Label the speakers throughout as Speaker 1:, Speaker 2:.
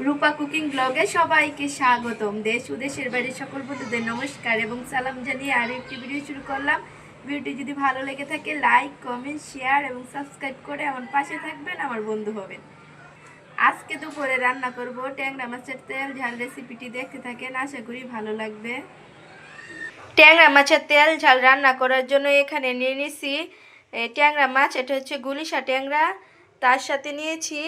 Speaker 1: রূপা cooking ব্লগে সবাইকে স্বাগতম। দেশ ও দেশের বাইরে সকল বন্ধুদের নমস্কার এবং সালাম জানিয়ে আরও একটি ভিডিও শুরু করলাম। ভিডিওটি যদি ভালো লেগে থাকে, লাইক, কমেন্ট, শেয়ার এবং সাবস্ক্রাইব করে আমার পাশে থাকবেন, আমার বন্ধু হবেন। আজকে দুপুরে রান্না করব ট্যাংরা মাছের তেল। ঝাল রেসিপিটি দেখতে থাকেন, আশা করি ভালো লাগবে। ট্যাংরা মাছের তেল, ঝাল রান্না করার জন্য এখানে নিয়ে এই ট্যাংরা মাছ, এটা হচ্ছে গুলিশা ট্যাংরা। তার সাথে নিয়েছি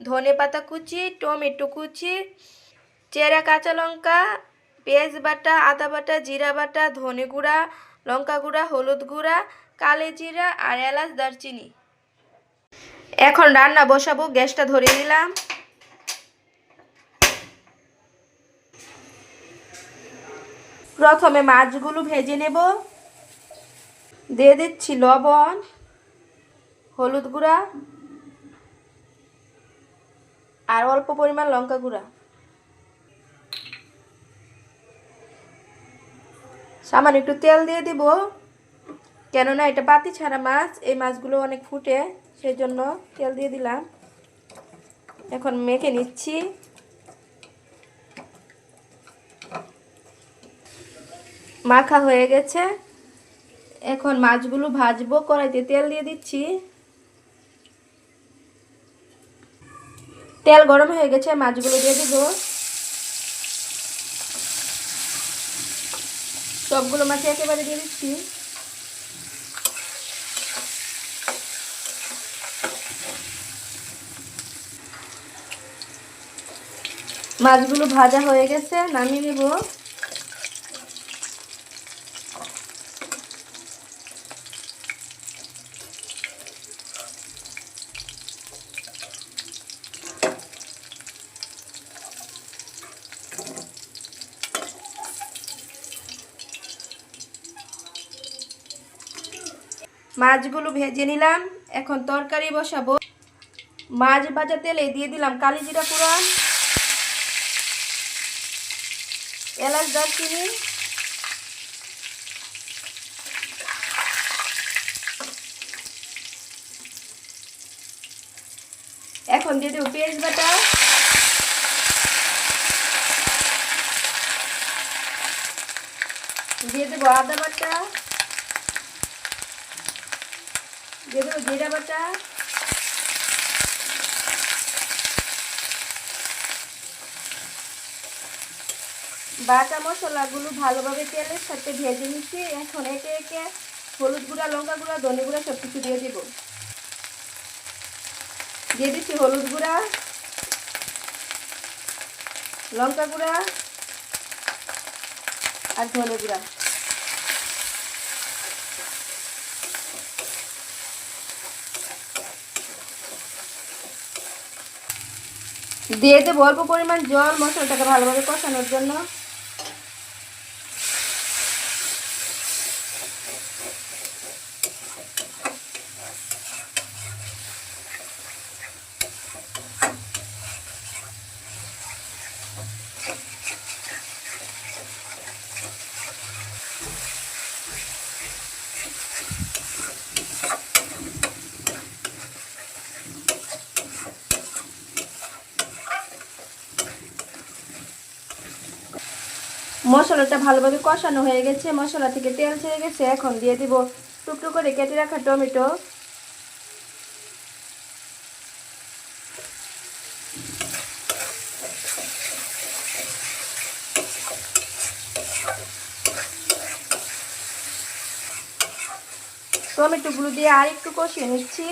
Speaker 1: ধনে পাতা কুচি, টমেটো কুচি, চেরা কাঁচা লঙ্কা, পেঁয়াজ বাটা, আদা বাটা, জিরা বাটা, ধনে গুঁড়া, লঙ্কা গুঁড়া, হলুদ গুঁড়া, কালে জিরা আর এলাচ, দারচিনি। এখন রান্না বসাবো, গ্যাসটা ধরিয়ে দিলাম প্রথমে মাছগুলো ভেজে নেব। দিয়ে দিচ্ছি লবণ, হলুদ গুঁড়া আর অল্প পরিমাণ লঙ্কা গুঁড়া। সামান্য একটু তেল দিয়ে দিব, কেননা এটা পাতি ছাড়া মাছ, এই মাছগুলো অনেক ফুটে সেই জন্য তেল দিয়ে দিলাম। এখন মেখে নিচ্ছি। মাখা হয়ে গেছে। এখন মাছগুলো ভাজবো, কড়াইতে তেল দিয়ে দিচ্ছি। তেল গরম হয়ে গেছে, মাছগুলো দিয়ে দিব। সবগুলো মাছ একেবারে দিয়ে দিচ্ছি। মাছগুলো ভাজা হয়ে গেছে, নামিয়ে নেব। মাছগুলো ভেজে নিলাম। এখন তরকারি বসাবো। মাছ ভাজা তেলে দিয়ে দিলাম কালি জিরা পুরান এলাচ দারচিনি। এখন দিয়ে দেবো পেঁয়াজ বাটা। দিয়ে দেবো আদা বাটা দিয়ে দেবো জিরা বাটা। বাটা মশলাগুলো ভালোভাবে তেলের সাথে ভেজে নিচ্ছি। এখন একে একে হলুদ গুঁড়া, লঙ্কা গুঁড়া, ধনে গুঁড়া সব কিছু দিয়ে দিব। দিয়ে দিচ্ছি হলুদ গুঁড়া, লঙ্কা গুঁড়া আর ধনে গুঁড়া। দিয়ে দেবো অল্প পরিমাণ জল মশলাটাকে ভালোভাবে কষানোর জন্য। মশলাটা ভালোভাবে কষানো হয়ে গেছে, মশলা থেকে তেল ছেড়ে গেছে, এখন দিয়ে দিব টুকটু করে কেটে রাখা টমেটো। টমেটোগুলো দিয়ে আর একটু কষিয়ে নিচ্ছি।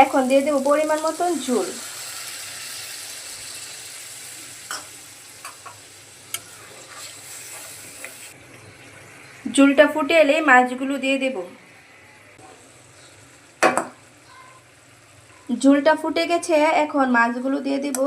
Speaker 1: এখন দিয়ে দেবো পরিমাণ মতন ঝুল। ঝুলটা ফুটে এলে মাছগুলো দিয়ে দেব। ঝুলটা ফুটে গেছে, এখন মাছগুলো দিয়ে দেব।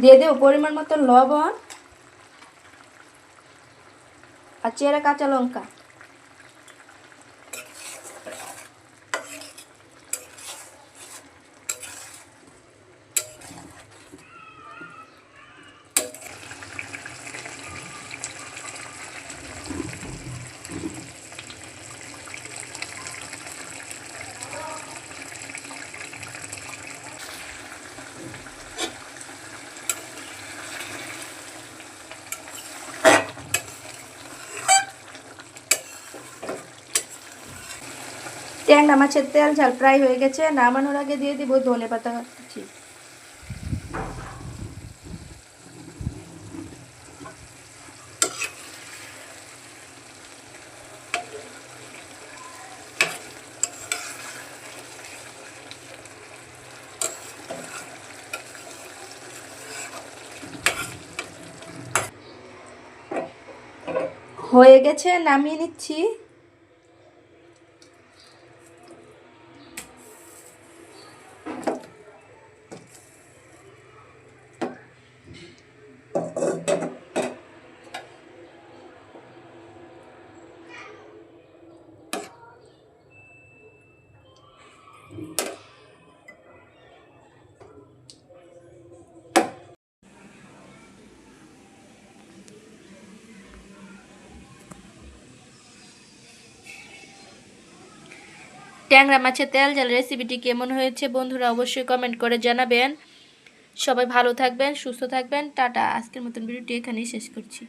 Speaker 1: দিয়ে দেবো পরিমাণ মতো লবণ আর চেরা কাঁচা লঙ্কা। ট্যাংরা মাছের তেল, ঝাল ফ্রাই হয়ে গেছে, নামানোর আগে দিয়ে দিব ধনে পাতা হয়ে গেছে, নামিয়ে নিচ্ছি। ট্যাংরা মাছের তেল জাল রেসিপিটি কেমন হয়েছে বন্ধুরা অবশ্যই কমেন্ট করে জানাবেন। সবাই ভালো থাকবেন, সুস্থ থাকবেন। টাটা, আজকের মতন ভিডিওটি এখানেই শেষ করছি।